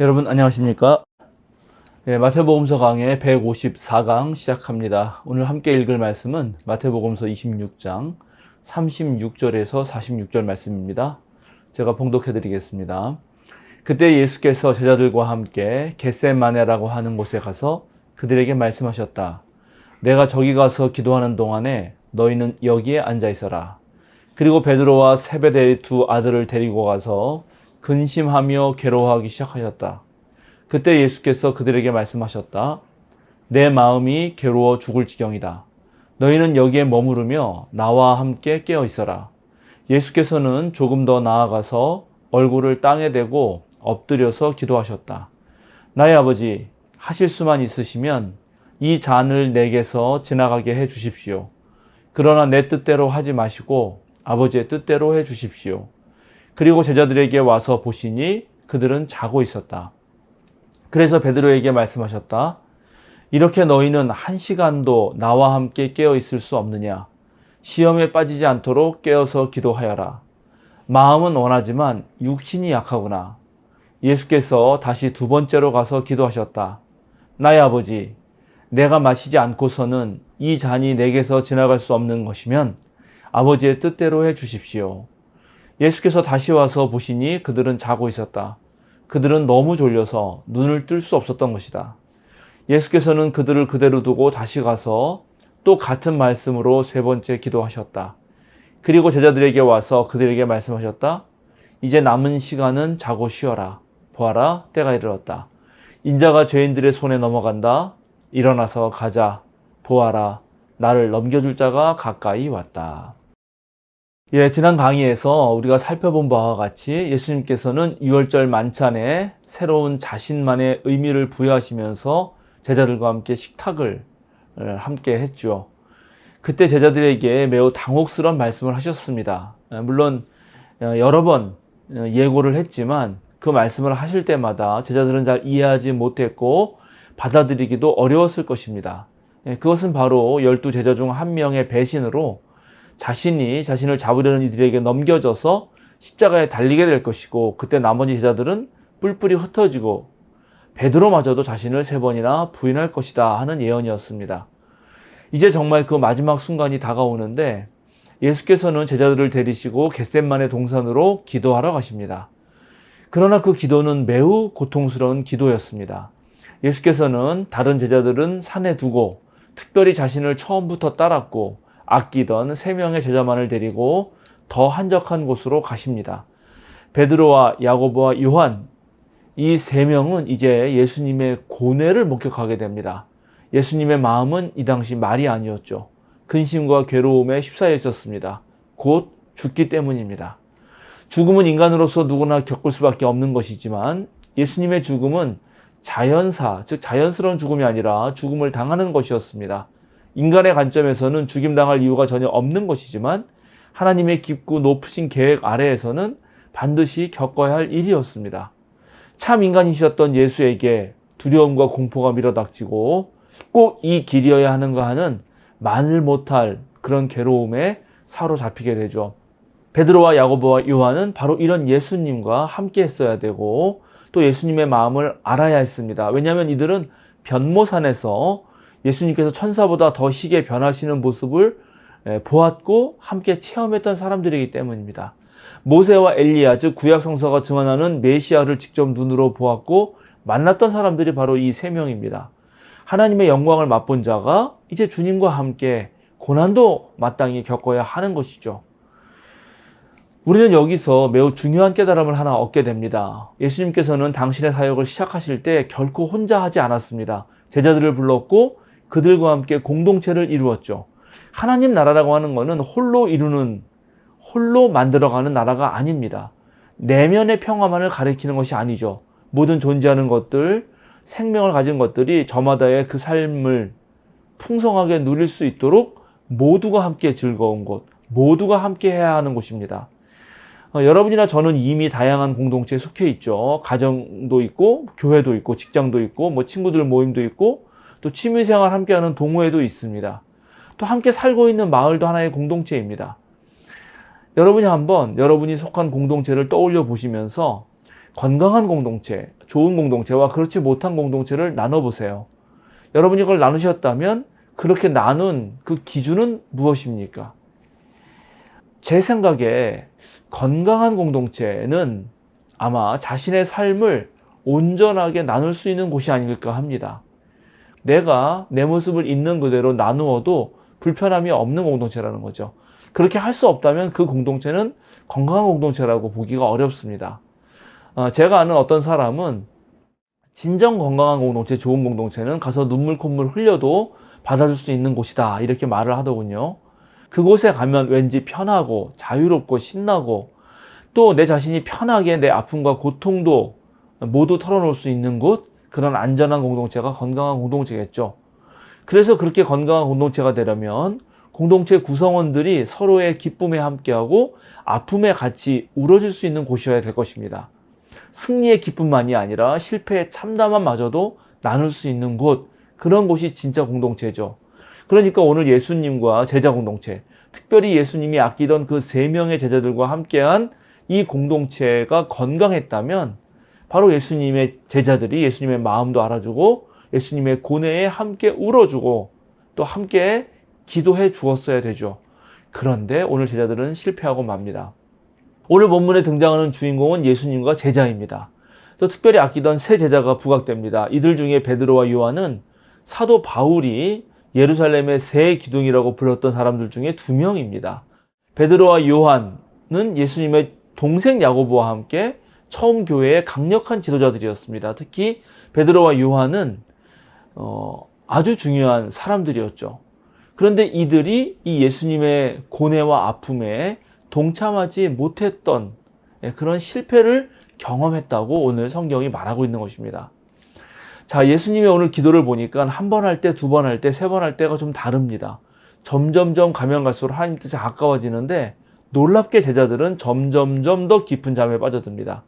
여러분 안녕하십니까? 네, 마태복음서 강의 154강 시작합니다. 오늘 함께 읽을 말씀은 마태복음서 26장 36절에서 46절 말씀입니다. 제가 봉독해 드리겠습니다. 그때 예수께서 제자들과 함께 겟세마네라고 하는 곳에 가서 그들에게 말씀하셨다. 내가 저기 가서 기도하는 동안에 너희는 여기에 앉아 있어라. 그리고 베드로와 세베대의 두 아들을 데리고 가서 근심하며 괴로워하기 시작하셨다. 그때 예수께서 그들에게 말씀하셨다. 내 마음이 괴로워 죽을 지경이다. 너희는 여기에 머무르며 나와 함께 깨어 있어라. 예수께서는 조금 더 나아가서 얼굴을 땅에 대고 엎드려서 기도하셨다. 나의 아버지, 하실 수만 있으시면 이 잔을 내게서 지나가게 해 주십시오. 그러나 내 뜻대로 하지 마시고 아버지의 뜻대로 해 주십시오. 그리고 제자들에게 와서 보시니 그들은 자고 있었다. 그래서 베드로에게 말씀하셨다. 이렇게 너희는 한 시간도 나와 함께 깨어 있을 수 없느냐? 시험에 빠지지 않도록 깨어서 기도하여라. 마음은 원하지만 육신이 약하구나. 예수께서 다시 두 번째로 가서 기도하셨다. 나의 아버지, 내가 마시지 않고서는 이 잔이 내게서 지나갈 수 없는 것이면 아버지의 뜻대로 해 주십시오. 예수께서 다시 와서 보시니 그들은 자고 있었다. 그들은 너무 졸려서 눈을 뜰 수 없었던 것이다. 예수께서는 그들을 그대로 두고 다시 가서 또 같은 말씀으로 세 번째 기도하셨다. 그리고 제자들에게 와서 그들에게 말씀하셨다. 이제 남은 시간은 자고 쉬어라. 보아라, 때가 이르렀다. 인자가 죄인들의 손에 넘어간다. 일어나서 가자. 보아라, 나를 넘겨줄 자가 가까이 왔다. 예, 지난 강의에서 우리가 살펴본 바와 같이 예수님께서는 유월절 만찬에 새로운 자신만의 의미를 부여하시면서 제자들과 함께 식탁을 어, 함께 했죠. 그때 제자들에게 매우 당혹스러운 말씀을 하셨습니다. 어, 물론 어, 여러 번 예고를 했지만 그 말씀을 하실 때마다 제자들은 잘 이해하지 못했고 받아들이기도 어려웠을 것입니다. 예, 그것은 바로 열두 제자 중 한 명의 배신으로 자신이 자신을 잡으려는 이들에게 넘겨져서 십자가에 달리게 될 것이고 그때 나머지 제자들은 뿔뿔이 흩어지고 베드로마저도 자신을 세 번이나 부인할 것이다 하는 예언이었습니다. 이제 정말 그 마지막 순간이 다가오는데 예수께서는 제자들을 데리시고 겟셋만의 동산으로 기도하러 가십니다. 그러나 그 기도는 매우 고통스러운 기도였습니다. 예수께서는 다른 제자들은 산에 두고 특별히 자신을 처음부터 따랐고 아끼던 세 명의 제자만을 데리고 더 한적한 곳으로 가십니다. 베드로와 야고보와 요한 이 세 명은 이제 예수님의 고뇌를 목격하게 됩니다. 예수님의 마음은 이 당시 말이 아니었죠. 근심과 괴로움에 휩싸여 있었습니다. 곧 죽기 때문입니다. 죽음은 인간으로서 누구나 겪을 수밖에 없는 것이지만 예수님의 죽음은 자연사, 즉 자연스러운 죽음이 아니라 죽음을 당하는 것이었습니다. 인간의 관점에서는 죽임당할 이유가 전혀 없는 것이지만 하나님의 깊고 높으신 계획 아래에서는 반드시 겪어야 할 일이었습니다. 참 인간이셨던 예수에게 두려움과 공포가 밀어닥치고 꼭 이 길이어야 하는가 하는 말을 못할 그런 괴로움에 사로잡히게 되죠. 베드로와 야고보와 요한은 바로 이런 예수님과 함께 했어야 되고 또 예수님의 마음을 알아야 했습니다. 왜냐하면 이들은 변모산에서 예수님께서 천사보다 더 희게 변하시는 모습을 보았고 함께 체험했던 사람들이기 때문입니다. 모세와 엘리야 즉 구약 성서가 증언하는 메시아를 직접 눈으로 보았고 만났던 사람들이 바로 이 세 명입니다. 하나님의 영광을 맛본 자가 이제 주님과 함께 고난도 마땅히 겪어야 하는 것이죠. 우리는 여기서 매우 중요한 깨달음을 하나 얻게 됩니다. 예수님께서는 당신의 사역을 시작하실 때 결코 혼자 하지 않았습니다. 제자들을 불렀고 그들과 함께 공동체를 이루었죠. 하나님 나라라고 하는 것은 홀로 이루는, 홀로 만들어가는 나라가 아닙니다. 내면의 평화만을 가리키는 것이 아니죠. 모든 존재하는 것들, 생명을 가진 것들이 저마다의 그 삶을 풍성하게 누릴 수 있도록 모두가 함께 즐거운 곳, 모두가 함께 해야 하는 곳입니다. 어, 여러분이나 저는 이미 다양한 공동체에 속해 있죠. 가정도 있고, 교회도 있고, 직장도 있고, 뭐 친구들 모임도 있고, 또 취미생활 함께하는 동호회도 있습니다. 또 함께 살고 있는 마을도 하나의 공동체입니다. 여러분이 한번 여러분이 속한 공동체를 떠올려 보시면서 건강한 공동체, 좋은 공동체와 그렇지 못한 공동체를 나눠보세요. 여러분이 그걸 나누셨다면 그렇게 나눈 그 기준은 무엇입니까? 제 생각에 건강한 공동체는 아마 자신의 삶을 온전하게 나눌 수 있는 곳이 아닐까 합니다. 내가 내 모습을 있는 그대로 나누어도 불편함이 없는 공동체라는 거죠. 그렇게 할 수 없다면 그 공동체는 건강한 공동체라고 보기가 어렵습니다. 어, 제가 아는 어떤 사람은 진정 건강한 공동체, 좋은 공동체는 가서 눈물 콧물 흘려도 받아줄 수 있는 곳이다. 이렇게 말을 하더군요. 그곳에 가면 왠지 편하고 자유롭고 신나고 또 내 자신이 편하게 내 아픔과 고통도 모두 털어놓을 수 있는 곳, 그런 안전한 공동체가 건강한 공동체겠죠. 그래서 그렇게 건강한 공동체가 되려면 공동체 구성원들이 서로의 기쁨에 함께하고 아픔에 같이 울어줄 수 있는 곳이어야 될 것입니다. 승리의 기쁨만이 아니라 실패의 참담함마저도 나눌 수 있는 곳, 그런 곳이 진짜 공동체죠. 그러니까 오늘 예수님과 제자 공동체, 특별히 예수님이 아끼던 그 세 명의 제자들과 함께한 이 공동체가 건강했다면 바로 예수님의 제자들이 예수님의 마음도 알아주고 예수님의 고뇌에 함께 울어주고 또 함께 기도해 주었어야 되죠. 그런데 오늘 제자들은 실패하고 맙니다. 오늘 본문에 등장하는 주인공은 예수님과 제자입니다. 또 특별히 아끼던 세 제자가 부각됩니다. 이들 중에 베드로와 요한은 사도 바울이 예루살렘의 새 기둥이라고 불렀던 사람들 중에 두 명입니다. 베드로와 요한은 예수님의 동생 야고보와 함께 처음 교회의 강력한 지도자들이었습니다. 특히 베드로와 요한은 어, 아주 중요한 사람들이었죠. 그런데 이들이 이 예수님의 고뇌와 아픔에 동참하지 못했던 예, 그런 실패를 경험했다고 오늘 성경이 말하고 있는 것입니다. 자, 예수님의 오늘 기도를 보니까 한 번 할 때, 두 번 할 때, 세 번 할 때가 좀 다릅니다. 점점점 가면 갈수록 하나님 뜻에 가까워지는데 놀랍게 제자들은 점점점 더 깊은 잠에 빠져듭니다.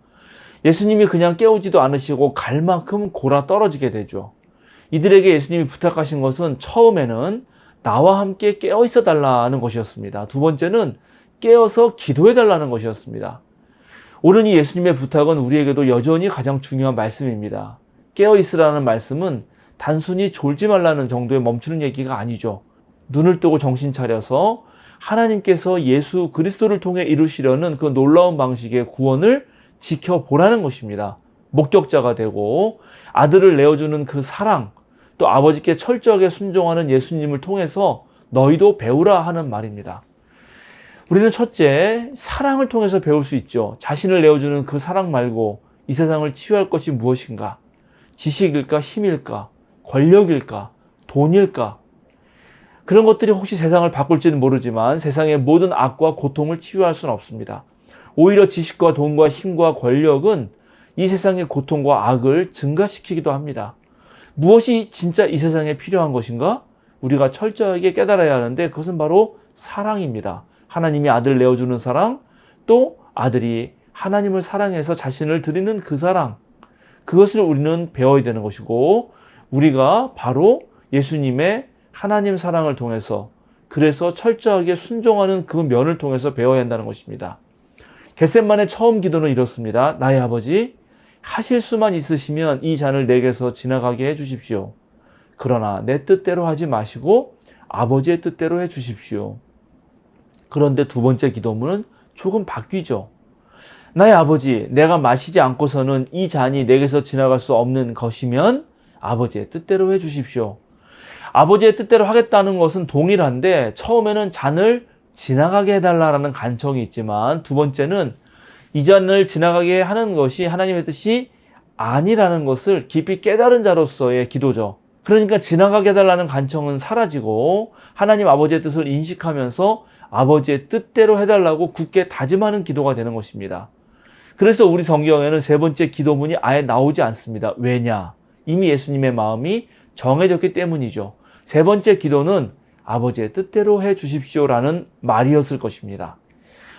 예수님이 그냥 깨우지도 않으시고 갈 만큼 골아 떨어지게 되죠. 이들에게 예수님이 부탁하신 것은 처음에는 나와 함께 깨어 있어 달라는 것이었습니다. 두 번째는 깨어서 기도해 달라는 것이었습니다. 오늘 이 예수님의 부탁은 우리에게도 여전히 가장 중요한 말씀입니다. 깨어 있으라는 말씀은 단순히 졸지 말라는 정도에 멈추는 얘기가 아니죠. 눈을 뜨고 정신 차려서 하나님께서 예수 그리스도를 통해 이루시려는 그 놀라운 방식의 구원을 지켜보라는 것입니다. 목격자가 되고 아들을 내어주는 그 사랑, 또 아버지께 철저하게 순종하는 예수님을 통해서 너희도 배우라 하는 말입니다. 우리는 첫째, 사랑을 통해서 배울 수 있죠. 자신을 내어주는 그 사랑 말고 이 세상을 치유할 것이 무엇인가? 지식일까? 힘일까? 권력일까? 돈일까? 그런 것들이 혹시 세상을 바꿀지는 모르지만 세상의 모든 악과 고통을 치유할 수는 없습니다. 오히려 지식과 돈과 힘과 권력은 이 세상의 고통과 악을 증가시키기도 합니다. 무엇이 진짜 이 세상에 필요한 것인가? 우리가 철저하게 깨달아야 하는데 그것은 바로 사랑입니다. 하나님이 아들을 내어주는 사랑, 또 아들이 하나님을 사랑해서 자신을 드리는 그 사랑, 그것을 우리는 배워야 되는 것이고, 우리가 바로 예수님의 하나님 사랑을 통해서, 그래서 철저하게 순종하는 그 면을 통해서 배워야 한다는 것입니다. 겟셋만의 처음 기도는 이렇습니다. 나의 아버지, 하실 수만 있으시면 이 잔을 내게서 지나가게 해 주십시오. 그러나 내 뜻대로 하지 마시고 아버지의 뜻대로 해 주십시오. 그런데 두 번째 기도문은 조금 바뀌죠. 나의 아버지, 내가 마시지 않고서는 이 잔이 내게서 지나갈 수 없는 것이면 아버지의 뜻대로 해 주십시오. 아버지의 뜻대로 하겠다는 것은 동일한데 처음에는 잔을 지나가게 해달라는 간청이 있지만 두 번째는 이 잔을 지나가게 하는 것이 하나님의 뜻이 아니라는 것을 깊이 깨달은 자로서의 기도죠. 그러니까 지나가게 해달라는 간청은 사라지고 하나님 아버지의 뜻을 인식하면서 아버지의 뜻대로 해달라고 굳게 다짐하는 기도가 되는 것입니다. 그래서 우리 성경에는 세 번째 기도문이 아예 나오지 않습니다. 왜냐? 이미 예수님의 마음이 정해졌기 때문이죠. 세 번째 기도는 아버지의 뜻대로 해 주십시오라는 말이었을 것입니다.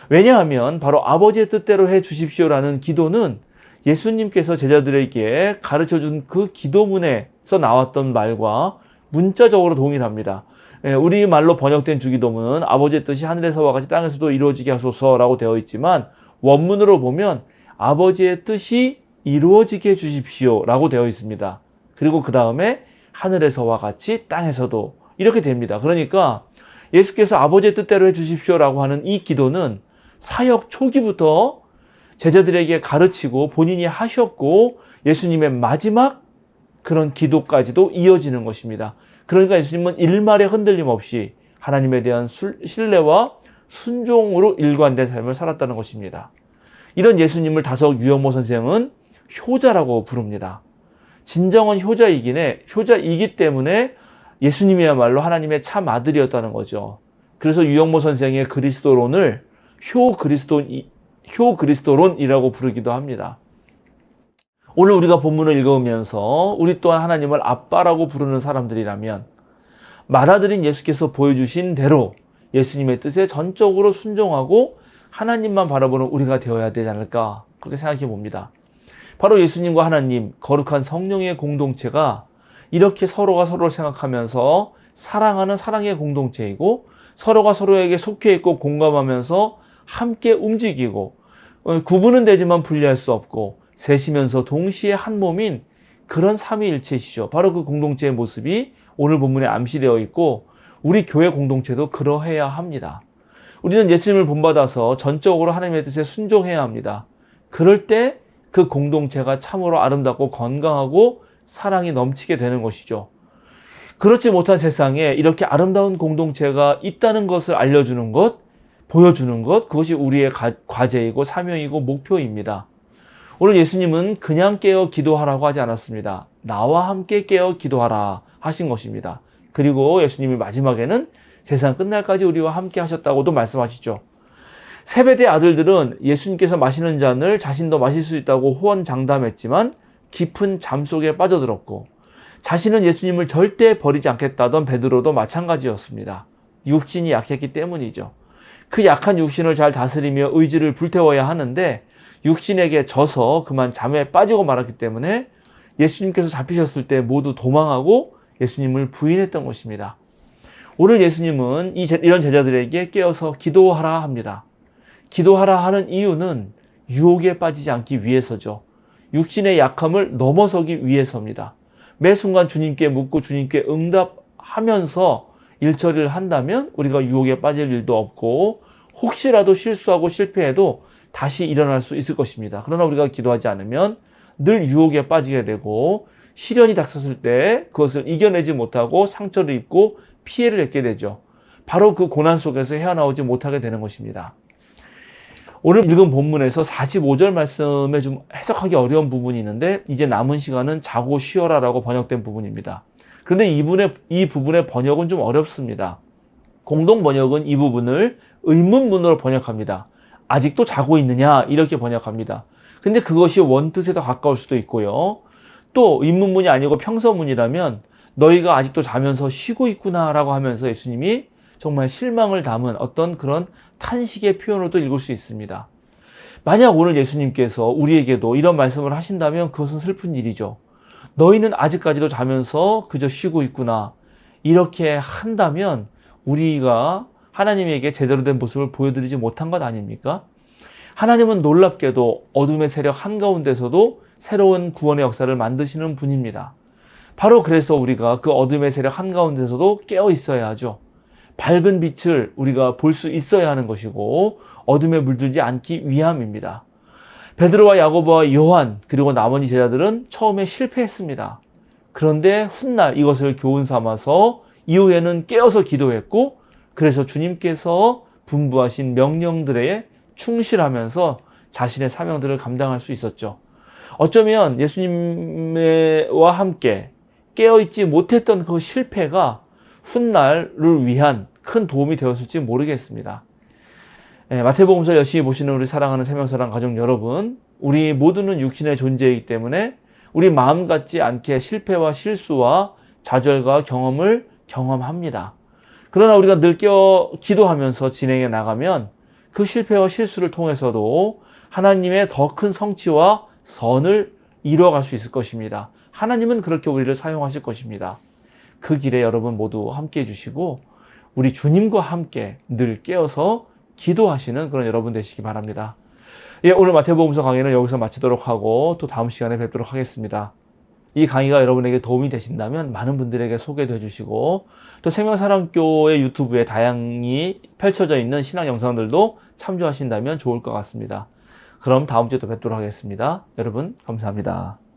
왜냐하면 바로 아버지의 뜻대로 해 주십시오라는 기도는 예수님께서 제자들에게 가르쳐 준 그 기도문에서 나왔던 말과 문자적으로 동일합니다. 예, 우리 말로 번역된 주기도문은 아버지의 뜻이 하늘에서와 같이 땅에서도 이루어지게 하소서라고 되어 있지만 원문으로 보면 아버지의 뜻이 이루어지게 해 주십시오. 라고 되어 있습니다. 그리고 그 다음에 하늘에서와 같이 땅에서도 이렇게 됩니다. 그러니까 예수께서 아버지의 뜻대로 해주십시오라고 하는 이 기도는 사역 초기부터 제자들에게 가르치고 본인이 하셨고 예수님의 마지막 그런 기도까지도 이어지는 것입니다. 그러니까 예수님은 일말의 흔들림 없이 하나님에 대한 신뢰와 순종으로 일관된 삶을 살았다는 것입니다. 이런 예수님을 다석 유영모 선생은 효자라고 부릅니다. 진정한 효자이긴 해, 효자이기 때문에 예수님이야말로 하나님의 참 아들이었다는 거죠. 그래서 유영모 선생의 그리스도론을 효 그리스도 효 그리스도론이라고 부르기도 합니다. 오늘 우리가 본문을 읽으면서 우리 또한 하나님을 아빠라고 부르는 사람들이라면 말아들인 예수께서 보여주신 대로 예수님의 뜻에 전적으로 순종하고 하나님만 바라보는 우리가 되어야 되지 않을까 그렇게 생각해 봅니다. 바로 예수님과 하나님 거룩한 성령의 공동체가 이렇게 서로가 서로를 생각하면서 사랑하는 사랑의 공동체이고 서로가 서로에게 속해 있고 공감하면서 함께 움직이고 어, 구분은 되지만 분리할 수 없고 셋이면서 동시에 한 몸인 그런 삼위일체시죠. 바로 그 공동체의 모습이 오늘 본문에 암시되어 있고 우리 교회 공동체도 그러해야 합니다. 우리는 예수님을 본받아서 전적으로 하나님의 뜻에 순종해야 합니다. 그럴 때 그 공동체가 참으로 아름답고 건강하고 사랑이 넘치게 되는 것이죠. 그렇지 못한 세상에 이렇게 아름다운 공동체가 있다는 것을 알려주는 것, 보여주는 것, 그것이 우리의 과제이고 사명이고 목표입니다. 오늘 예수님은 그냥 깨어 기도하라고 하지 않았습니다. 나와 함께 깨어 기도하라 하신 것입니다. 그리고 예수님이 마지막에는 세상 끝날까지 우리와 함께 하셨다고도 말씀하시죠. 세배대 아들들은 예수님께서 마시는 잔을 자신도 마실 수 있다고 호언장담했지만 깊은 잠 속에 빠져들었고 자신은 예수님을 절대 버리지 않겠다던 베드로도 마찬가지였습니다. 육신이 약했기 때문이죠. 그 약한 육신을 잘 다스리며 의지를 불태워야 하는데 육신에게 져서 그만 잠에 빠지고 말았기 때문에 예수님께서 잡히셨을 때 모두 도망하고 예수님을 부인했던 것입니다. 오늘 예수님은 이런 제자들에게 깨어서 기도하라 합니다. 기도하라 하는 이유는 유혹에 빠지지 않기 위해서죠. 육신의 약함을 넘어서기 위해서입니다. 매 순간 주님께 묻고 주님께 응답하면서 일처리를 한다면 우리가 유혹에 빠질 일도 없고 혹시라도 실수하고 실패해도 다시 일어날 수 있을 것입니다. 그러나 우리가 기도하지 않으면 늘 유혹에 빠지게 되고 시련이 닥쳤을 때 그것을 이겨내지 못하고 상처를 입고 피해를 입게 되죠. 바로 그 고난 속에서 헤어나오지 못하게 되는 것입니다. 오늘 읽은 본문에서 45절 말씀에 좀 해석하기 어려운 부분이 있는데 이제 남은 시간은 자고 쉬어라라고 번역된 부분입니다. 그런데 이분의, 이 부분의 번역은 좀 어렵습니다. 공동 번역은 이 부분을 의문문으로 번역합니다. 아직도 자고 있느냐 이렇게 번역합니다. 근데 그것이 원뜻에 더 가까울 수도 있고요. 또 의문문이 아니고 평서문이라면 너희가 아직도 자면서 쉬고 있구나라고 하면서 예수님이 정말 실망을 담은 어떤 그런 탄식의 표현으로도 읽을 수 있습니다. 만약 오늘 예수님께서 우리에게도 이런 말씀을 하신다면 그것은 슬픈 일이죠. 너희는 아직까지도 자면서 그저 쉬고 있구나. 이렇게 한다면 우리가 하나님에게 제대로 된 모습을 보여드리지 못한 것 아닙니까? 하나님은 놀랍게도 어둠의 세력 한가운데서도 새로운 구원의 역사를 만드시는 분입니다. 바로 그래서 우리가 그 어둠의 세력 한가운데서도 깨어 있어야 하죠. 밝은 빛을 우리가 볼 수 있어야 하는 것이고 어둠에 물들지 않기 위함입니다. 베드로와 야고보와 요한 그리고 나머지 제자들은 처음에 실패했습니다. 그런데 훗날 이것을 교훈 삼아서 이후에는 깨어서 기도했고 그래서 주님께서 분부하신 명령들에 충실하면서 자신의 사명들을 감당할 수 있었죠. 어쩌면 예수님과 함께 깨어있지 못했던 그 실패가 훗날을 위한 큰 도움이 되었을지 모르겠습니다. 네, 마태복음서 열심히 보시는 우리 사랑하는 세명사랑 가족 여러분, 우리 모두는 육신의 존재이기 때문에 우리 마음 같지 않게 실패와 실수와 좌절과 경험을 경험합니다. 그러나 우리가 늘 깨어 기도하면서 진행해 나가면 그 실패와 실수를 통해서도 하나님의 더 큰 성취와 선을 이루어갈 수 있을 것입니다. 하나님은 그렇게 우리를 사용하실 것입니다. 그 길에 여러분 모두 함께 해주시고 우리 주님과 함께 늘 깨어서 기도하시는 그런 여러분 되시기 바랍니다. 예, 오늘 마태복음서 강의는 여기서 마치도록 하고 또 다음 시간에 뵙도록 하겠습니다. 이 강의가 여러분에게 도움이 되신다면 많은 분들에게 소개도 해주시고 또 생명사랑교회 유튜브에 다양히 펼쳐져 있는 신앙 영상들도 참조하신다면 좋을 것 같습니다. 그럼 다음 주에 또 뵙도록 하겠습니다. 여러분 감사합니다.